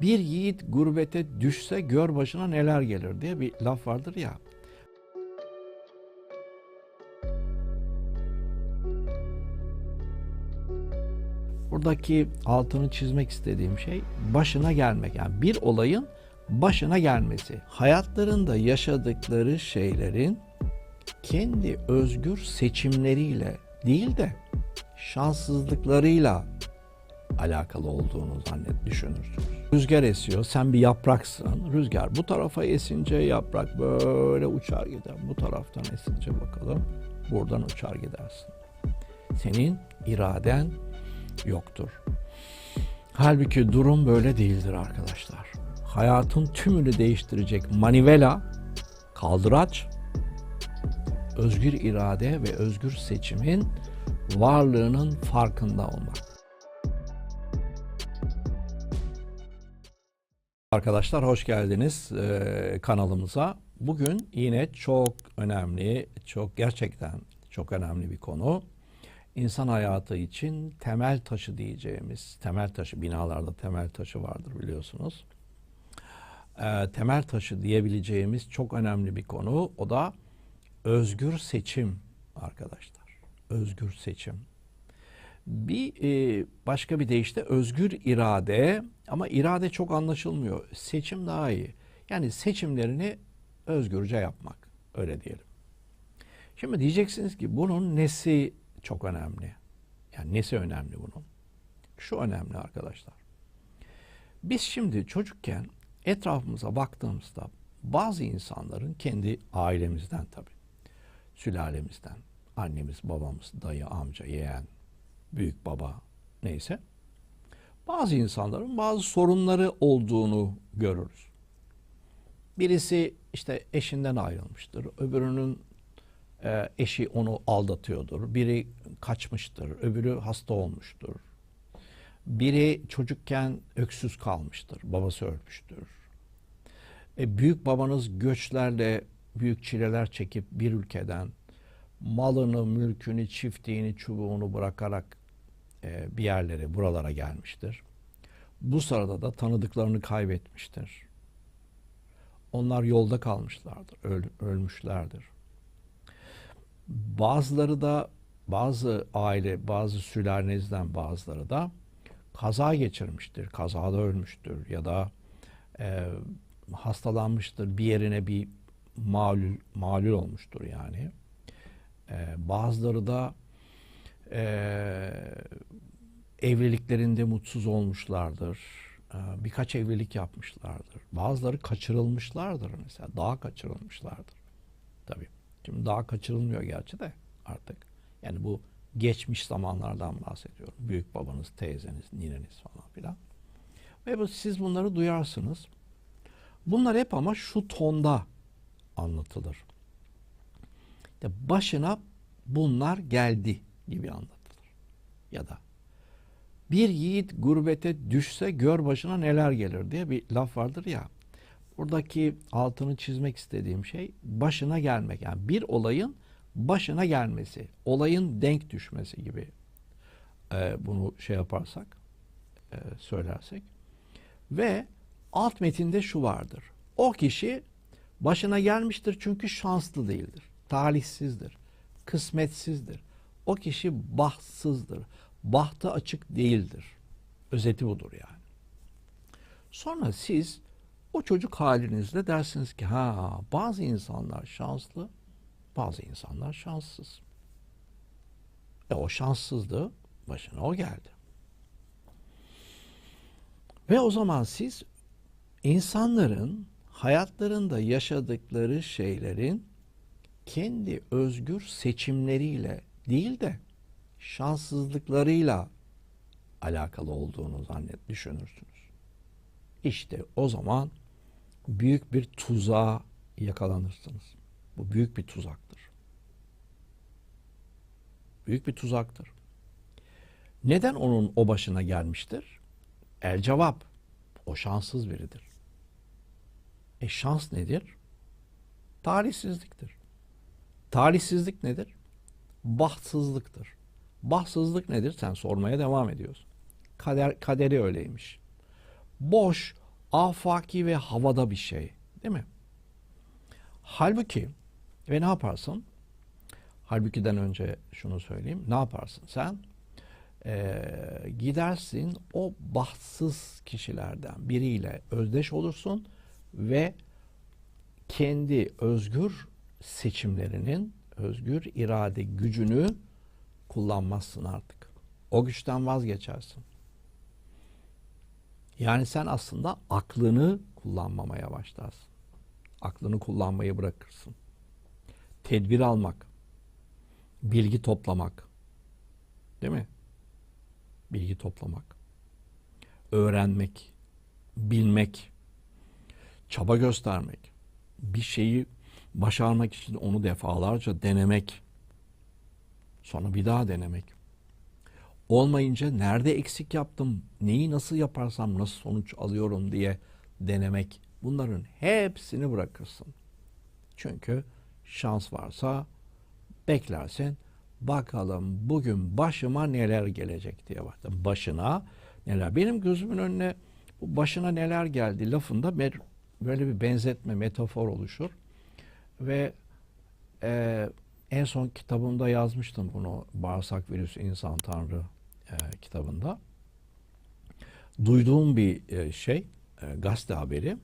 Bir yiğit gurbete düşse gör başına neler gelir diye bir laf vardır ya. Buradaki altını çizmek istediğim şey başına gelmek. Yani bir olayın başına gelmesi. Hayatlarında yaşadıkları şeylerin kendi özgür seçimleriyle değil de şanssızlıklarıyla alakalı olduğunu zannet düşünürsünüz. Rüzgar esiyor, sen bir yapraksın. Rüzgar bu tarafa esince yaprak böyle uçar gider. Bu taraftan esince bakalım, buradan uçar gidersin. Senin iraden yoktur. Halbuki durum böyle değildir arkadaşlar. Hayatın tümünü değiştirecek manivela, kaldıraç, özgür irade ve özgür seçimin varlığının farkında olmak. Arkadaşlar hoş geldiniz e, kanalımıza. Bugün yine çok önemli, çok gerçekten çok önemli bir konu. İnsan hayatı için temel taşı diyeceğimiz, temel taşı, binalarda temel taşı vardır biliyorsunuz. E, temel taşı diyebileceğimiz çok önemli bir konu. O da özgür seçim arkadaşlar. Özgür seçim. Bir e, başka bir deyişle özgür irade ama irade çok anlaşılmıyor. Seçim daha iyi. Yani seçimlerini özgürce yapmak. Öyle diyelim. Şimdi diyeceksiniz ki bunun nesi çok önemli? Yani nesi önemli bunun? Şu önemli arkadaşlar. Biz şimdi çocukken etrafımıza baktığımızda bazı insanların kendi ailemizden tabii, sülalemizden, annemiz, babamız, dayı, amca, yeğen, büyük baba neyse bazı insanların bazı sorunları olduğunu görürüz. Birisi işte eşinden ayrılmıştır, öbürünün e, eşi onu aldatıyordur, biri kaçmıştır, öbürü hasta olmuştur. Biri çocukken öksüz kalmıştır, babası ölmüştür. E, büyük babanız göçlerle büyük çileler çekip bir ülkeden malını, mülkünü, çiftliğini, çubuğunu bırakarak bir yerlere, buralara gelmiştir. Bu sırada da tanıdıklarını kaybetmiştir. Onlar yolda kalmışlardır, öl, ölmüşlerdir. Bazıları da, bazı aile, bazı sülalenizden bazıları da kaza geçirmiştir, kazada ölmüştür ya da e, hastalanmıştır, bir yerine bir malul, malul olmuştur yani. Ee, bazıları da e, evliliklerinde mutsuz olmuşlardır. Ee, birkaç evlilik yapmışlardır. Bazıları kaçırılmışlardır mesela. Daha kaçırılmışlardır. Tabii. Şimdi daha kaçırılmıyor gerçi de artık. Yani bu geçmiş zamanlardan bahsediyorum. Büyük babanız, teyzeniz, nineniz falan filan. Ve bu, siz bunları duyarsınız. Bunlar hep ama şu tonda anlatılır. İşte başına bunlar geldi gibi anlatılır. Ya da bir yiğit gurbete düşse gör başına neler gelir diye bir laf vardır ya. Buradaki altını çizmek istediğim şey başına gelmek. Yani bir olayın başına gelmesi, olayın denk düşmesi gibi e, bunu şey yaparsak, e, söylersek. Ve alt metinde şu vardır. O kişi başına gelmiştir çünkü şanslı değildir. Talihsizdir. Kısmetsizdir. O kişi bahtsızdır. Bahtı açık değildir. Özeti budur yani. Sonra siz o çocuk halinizde dersiniz ki ha bazı insanlar şanslı, bazı insanlar şanssız. E o şanssızdı, başına o geldi. Ve o zaman siz insanların hayatlarında yaşadıkları şeylerin kendi özgür seçimleriyle değil de şanssızlıklarıyla alakalı olduğunu zannet düşünürsünüz. İşte o zaman büyük bir tuzağa yakalanırsınız. Bu büyük bir tuzaktır. Büyük bir tuzaktır. Neden onun o başına gelmiştir? El cevap. O şanssız biridir. E şans nedir? Talihsizliktir. Talihsizlik nedir? Bahtsızlıktır. Bahtsızlık nedir? Sen sormaya devam ediyorsun. Kader, kaderi öyleymiş. Boş, afaki ve havada bir şey. Değil mi? Halbuki ve ne yaparsın? Halbuki'den önce şunu söyleyeyim. Ne yaparsın sen? Ee, gidersin o bahtsız kişilerden biriyle özdeş olursun ve kendi özgür seçimlerinin, özgür irade gücünü kullanmazsın artık. O güçten vazgeçersin. Yani sen aslında aklını kullanmamaya başlarsın. Aklını kullanmayı bırakırsın. Tedbir almak, bilgi toplamak, değil mi? Bilgi toplamak, öğrenmek, bilmek, çaba göstermek, bir şeyi başarmak için onu defalarca denemek, sonra bir daha denemek. Olmayınca nerede eksik yaptım, neyi nasıl yaparsam nasıl sonuç alıyorum diye denemek. Bunların hepsini bırakırsın. Çünkü şans varsa beklersin. Bakalım bugün başıma neler gelecek diye baktım. Başına neler. Benim gözümün önüne başına neler geldi lafında böyle bir benzetme, metafor oluşur. Ve e, en son kitabımda yazmıştım bunu. Bağırsak virüsü insan tanrı e, kitabında. Duyduğum bir e, şey, e, gazete haberi.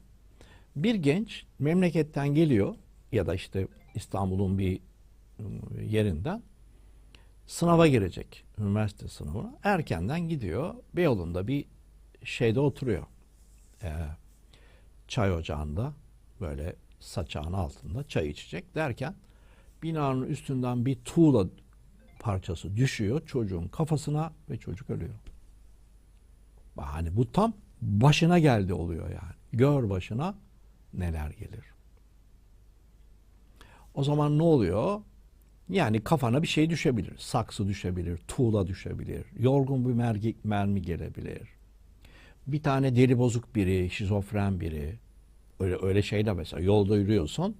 Bir genç memleketten geliyor ya da işte İstanbul'un bir ıı, yerinden sınava girecek. Üniversite sınavına. Erkenden gidiyor. Beyoğlu'nda bir şeyde oturuyor. Ee, çay ocağında böyle saçağın altında çay içecek derken binanın üstünden bir tuğla parçası düşüyor çocuğun kafasına ve çocuk ölüyor. Hani bu tam başına geldi oluyor yani. Gör başına neler gelir. O zaman ne oluyor? Yani kafana bir şey düşebilir. Saksı düşebilir, tuğla düşebilir, yorgun bir mergi, mermi gelebilir. Bir tane deli bozuk biri, şizofren biri, öyle öyle şeyler mesela yolda yürüyorsun,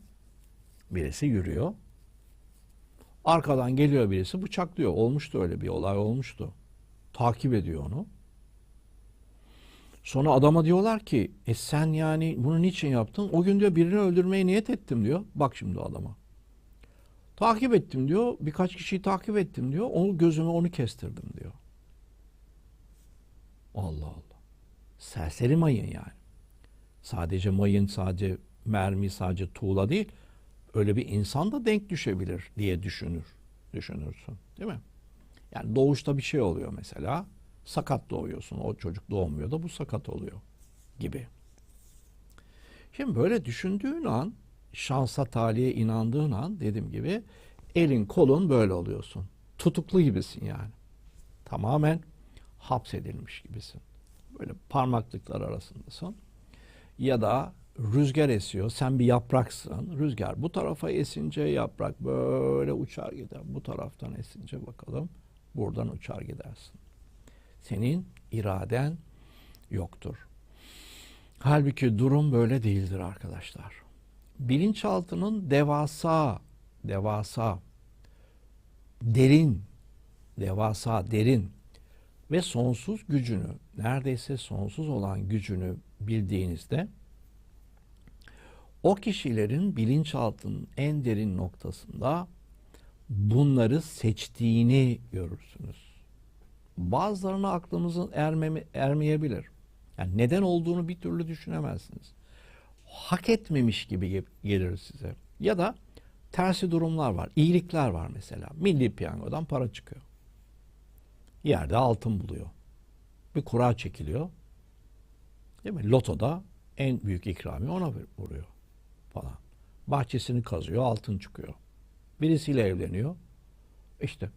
birisi yürüyor. Arkadan geliyor birisi bıçaklıyor. Olmuştu öyle bir olay olmuştu. Takip ediyor onu. Sonra adama diyorlar ki e sen yani bunu niçin yaptın? O gün diyor birini öldürmeye niyet ettim diyor. Bak şimdi adama. Takip ettim diyor. Birkaç kişiyi takip ettim diyor. Onu gözüme onu kestirdim diyor. Allah Allah. Serseri mayın yani. Sadece mayın, sadece mermi, sadece tuğla değil. Öyle bir insan da denk düşebilir diye düşünür. Düşünürsün. Değil mi? Yani doğuşta bir şey oluyor mesela. Sakat doğuyorsun. O çocuk doğmuyor da bu sakat oluyor gibi. Şimdi böyle düşündüğün an şansa taliye inandığın an dediğim gibi elin kolun böyle oluyorsun. Tutuklu gibisin yani. Tamamen hapsedilmiş gibisin. Böyle parmaklıklar arasındasın. Ya da rüzgar esiyor. Sen bir yapraksın. Rüzgar bu tarafa esince yaprak böyle uçar gider. Bu taraftan esince bakalım buradan uçar gidersin. Senin iraden yoktur. Halbuki durum böyle değildir arkadaşlar bilinçaltının devasa, devasa, derin, devasa, derin ve sonsuz gücünü, neredeyse sonsuz olan gücünü bildiğinizde o kişilerin bilinçaltının en derin noktasında bunları seçtiğini görürsünüz. Bazılarına aklınızın ermeme, ermeyebilir. Yani neden olduğunu bir türlü düşünemezsiniz hak etmemiş gibi gelir size. Ya da tersi durumlar var. İyilikler var mesela. Milli piyangodan para çıkıyor. Yerde altın buluyor. Bir kura çekiliyor. Değil mi? Lotoda en büyük ikramiye ona vuruyor falan. Bahçesini kazıyor, altın çıkıyor. Birisiyle evleniyor. İşte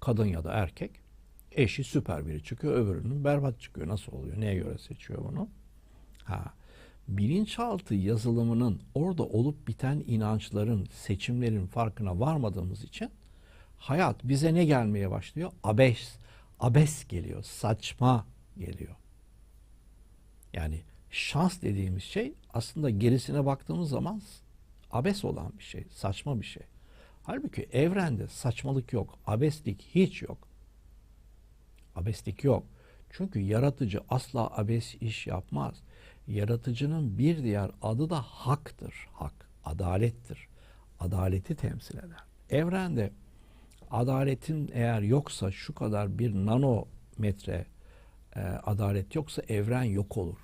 kadın ya da erkek eşi süper biri çıkıyor, öbürünün berbat çıkıyor. Nasıl oluyor? Neye göre seçiyor bunu? Ha bilinçaltı yazılımının orada olup biten inançların, seçimlerin farkına varmadığımız için hayat bize ne gelmeye başlıyor? Abes, abes geliyor, saçma geliyor. Yani şans dediğimiz şey aslında gerisine baktığımız zaman abes olan bir şey, saçma bir şey. Halbuki evrende saçmalık yok, abeslik hiç yok. Abeslik yok. Çünkü yaratıcı asla abes iş yapmaz. Yaratıcının bir diğer adı da haktır. Hak, adalettir. Adaleti temsil eder. Evrende adaletin eğer yoksa şu kadar bir nanometre e, adalet yoksa evren yok olur.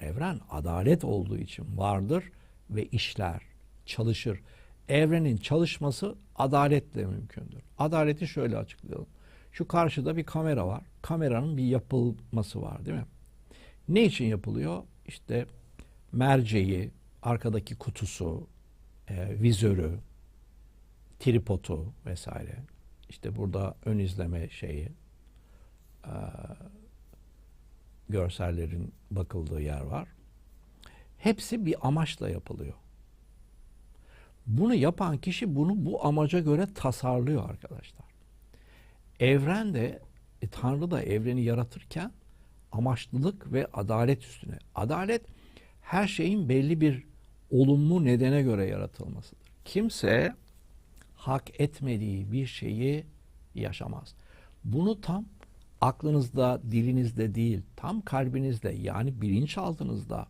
Evren adalet olduğu için vardır ve işler, çalışır. Evrenin çalışması adaletle mümkündür. Adaleti şöyle açıklayalım. Şu karşıda bir kamera var. Kameranın bir yapılması var değil mi? Ne için yapılıyor? İşte merceği, arkadaki kutusu, e, vizörü, tripodu vesaire. İşte burada ön izleme şeyi, e, görsellerin bakıldığı yer var. Hepsi bir amaçla yapılıyor. Bunu yapan kişi bunu bu amaca göre tasarlıyor arkadaşlar. Evren de e, Tanrı da evreni yaratırken amaçlılık ve adalet üstüne. Adalet her şeyin belli bir olumlu nedene göre yaratılmasıdır. Kimse hak etmediği bir şeyi yaşamaz. Bunu tam aklınızda, dilinizde değil, tam kalbinizde yani bilinçaltınızda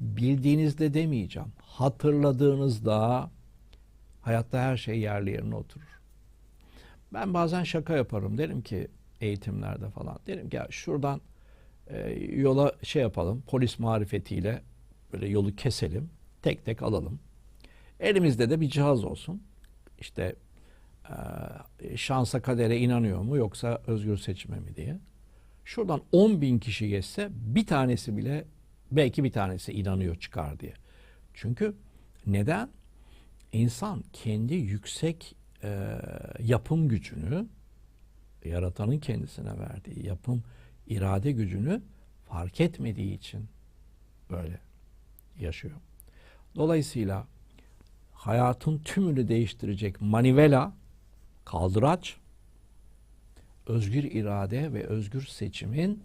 bildiğinizde demeyeceğim. Hatırladığınızda hayatta her şey yerli yerine oturur. Ben bazen şaka yaparım. Derim ki eğitimlerde falan. Derim ki ya şuradan e, yola şey yapalım. Polis marifetiyle böyle yolu keselim. Tek tek alalım. Elimizde de bir cihaz olsun. İşte şansa kadere inanıyor mu yoksa özgür seçime mi diye. Şuradan 10 bin kişi geçse bir tanesi bile belki bir tanesi inanıyor çıkar diye. Çünkü neden? İnsan kendi yüksek e, yapım gücünü yaratanın kendisine verdiği yapım irade gücünü fark etmediği için böyle yaşıyor. Dolayısıyla hayatın tümünü değiştirecek manivela, kaldıraç, özgür irade ve özgür seçimin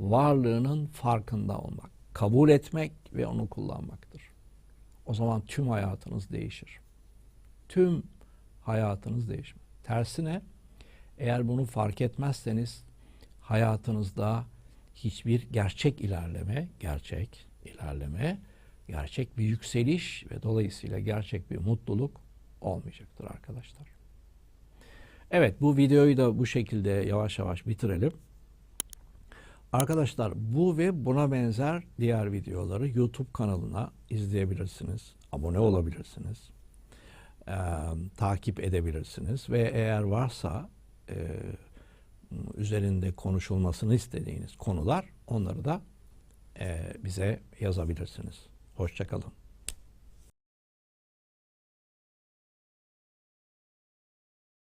varlığının farkında olmak, kabul etmek ve onu kullanmaktır. O zaman tüm hayatınız değişir. Tüm hayatınız değişir. Tersine eğer bunu fark etmezseniz hayatınızda hiçbir gerçek ilerleme, gerçek ilerleme, gerçek bir yükseliş ve dolayısıyla gerçek bir mutluluk olmayacaktır arkadaşlar. Evet bu videoyu da bu şekilde yavaş yavaş bitirelim. Arkadaşlar bu ve buna benzer diğer videoları YouTube kanalına izleyebilirsiniz. Abone olabilirsiniz. E, takip edebilirsiniz. Ve eğer varsa e, üzerinde konuşulmasını istediğiniz konular onları da e, bize yazabilirsiniz. Hoşçakalın.